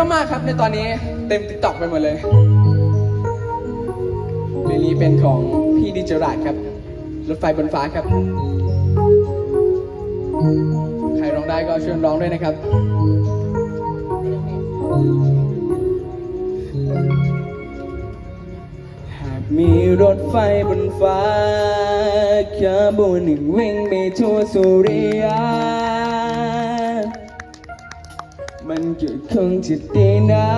มากครับในตอนนี้เต็มติ๊กต็อกไปหมดเลยเพลงนี้เป็นของพี่ดิจิราดครับ รถไฟบนฟ้าครับ ใครร้องได้ก็เชิญร้องด้วยนะครับหากมีรถไฟบนฟ้าขบวนหนึ่งวิ่งไปทั่วสุริยา มันก็คงจะดีนะ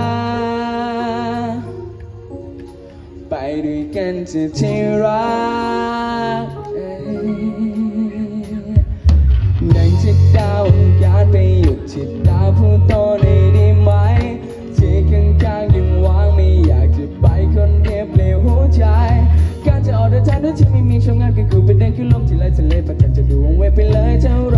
ไปด้วยกันจะที่รักนั่งที่ดาวองกาไปหยุดที่ดาวผู้โตในได้ไหม ที่ข้างๆยังวางไม่อยากจะไปคนเดียวเปลยวหัวใจ การจะออกเดินทางด้วยที่ไม่มีช่องงานก็คือเป็นเด็กขึ้นลมที่ไรทะเลประกันจะดูวงเวไปเลยเท่า